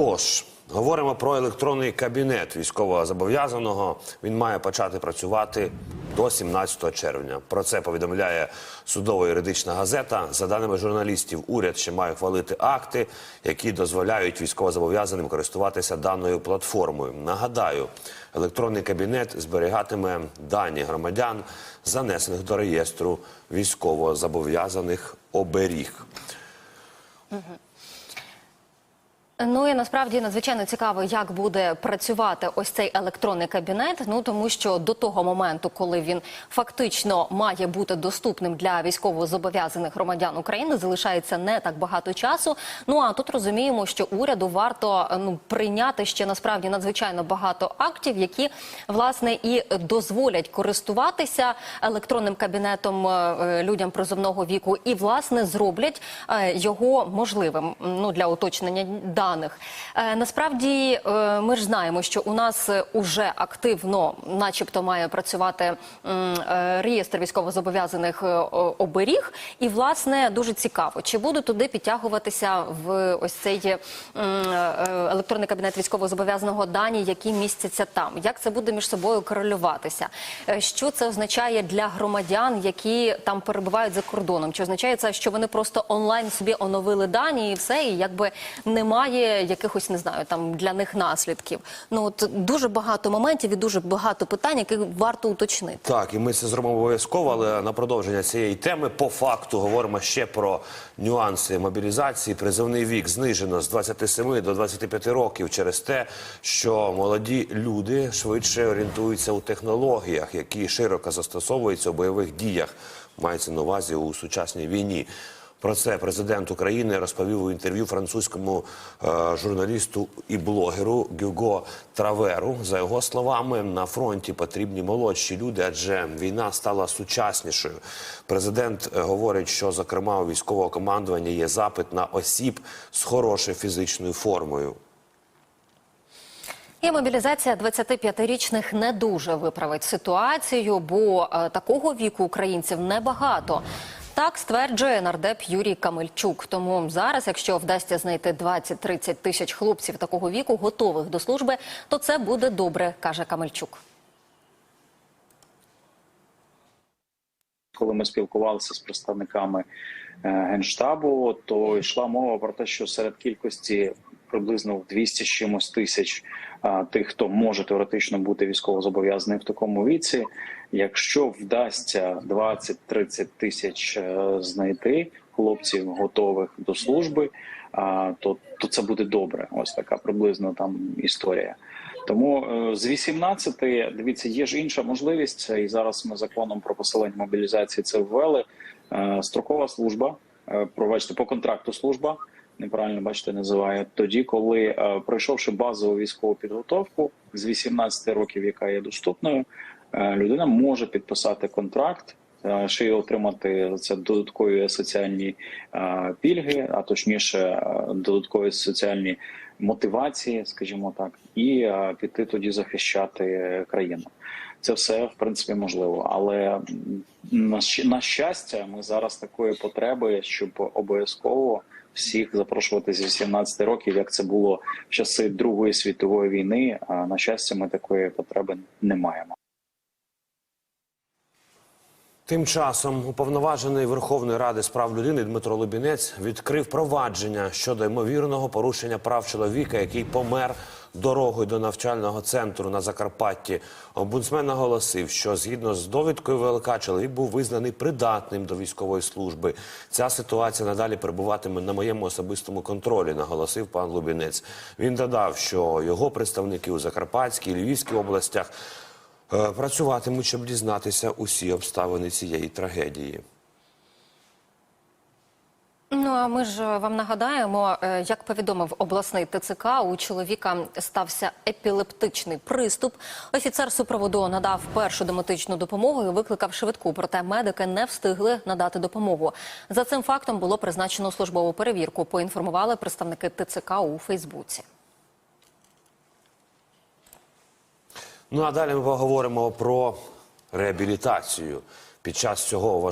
Тож говоримо про електронний кабінет військового зобов'язаного. Він має почати працювати до 17 червня. Про це повідомляє судово-юридична газета. За даними журналістів, уряд ще має хвалити акти, які дозволяють військовозобов'язаним користуватися даною платформою. Нагадаю, електронний кабінет зберігатиме дані громадян, занесених до реєстру військовозобов'язаних оберіг. Ну і насправді надзвичайно цікаво, як буде працювати ось цей електронний кабінет. Ну тому що до того моменту, коли він фактично має бути доступним для військовозобов'язаних громадян України, залишається не так багато часу. Ну а тут розуміємо, що уряду варто ну прийняти ще насправді надзвичайно багато актів, які власне і дозволять користуватися електронним кабінетом е, людям призовного віку, і власне зроблять е, його можливим ну для уточнення даних. Е, Насправді е, ми ж знаємо, що у нас е, уже активно, начебто, має працювати реєстр військовозобов'язаних оберіг, і власне дуже цікаво, чи будуть туди підтягуватися в ось цей електронний кабінет військовозобов'язаного дані, які містяться там. Як це буде між собою корелюватися? Е, Що це означає для громадян, які там перебувають за кордоном? Чи означає це, що вони просто онлайн собі оновили дані і все, і якби немає якихось не знаю там для них наслідків? Ну от дуже багато моментів і дуже багато питань, які варто уточнити. Так, і ми це зробимо обов'язково, але на продовження цієї теми по факту говоримо ще про нюанси мобілізації. Призовний вік знижено з 27 до 25 років через те, що молоді люди швидше орієнтуються у технологіях, які широко застосовуються у бойових діях. Мається на увазі у сучасній війні. Про це президент України розповів у інтерв'ю французькому е, журналісту і блогеру Гюго Траверу. За його словами, на фронті потрібні молодші люди, адже війна стала сучаснішою. Президент е, говорить, що зокрема у військового командування є запит на осіб з хорошою фізичною формою. І мобілізація 25-річних не дуже виправить ситуацію, бо е, такого віку українців небагато. Так стверджує нардеп Юрій Камельчук. Тому зараз, якщо вдасться знайти 20-30 тисяч хлопців такого віку, готових до служби, то це буде добре, каже Камельчук. коли ми спілкувалися з представниками е, генштабу, то йшла мова про те, що серед кількості приблизно в 200 з чимось тисяч тих, хто може теоретично бути військовозобов'язаний в такому віці. Якщо вдасться 20-30 тисяч е, знайти хлопців, готових до служби, то, то це буде добре. Ось така приблизно там історія. Тому е, з 18 дивіться, є ж інша можливість, і зараз ми законом про посилення мобілізації це ввели. Е, Строкова служба, пробачте, по контракту служба. Неправильно бачите, називає тоді, коли е, пройшовши базову військову підготовку з 18 років, яка є доступною, е, людина може підписати контракт, е, ще й отримати це додаткові соціальні е, пільги, а точніше, е, додаткові соціальні мотивації, скажімо так, і е, піти тоді захищати країну. Це все в принципі можливо, але на, щастя, ми зараз такої потреби, щоб обов'язково всіх запрошувати з 18 років, як це було в часи Другої світової війни. А на щастя, ми такої потреби не маємо. Тим часом уповноважений Верховної Ради з прав людини Дмитро Лубінець відкрив провадження щодо ймовірного порушення прав чоловіка, який помер дорогою до навчального центру на Закарпатті. Омбудсмен наголосив, що згідно з довідкою ВЛК чоловік був визнаний придатним до військової служби. Ця ситуація надалі перебуватиме на моєму особистому контролі, наголосив пан Лубінець. Він додав, що його представники у Закарпатській і Львівській областях е, працюватимуть, щоб дізнатися усі обставини цієї трагедії. Ми ж вам нагадаємо, е, як повідомив обласний ТЦК, у чоловіка стався епілептичний приступ. Офіцер супроводу надав першу домедичну допомогу і викликав швидку. Проте медики не встигли надати допомогу. За цим фактом було призначено службову перевірку. Поінформували представники ТЦК у Фейсбуці. Ну а далі ми поговоримо про реабілітацію. Під час цього важливого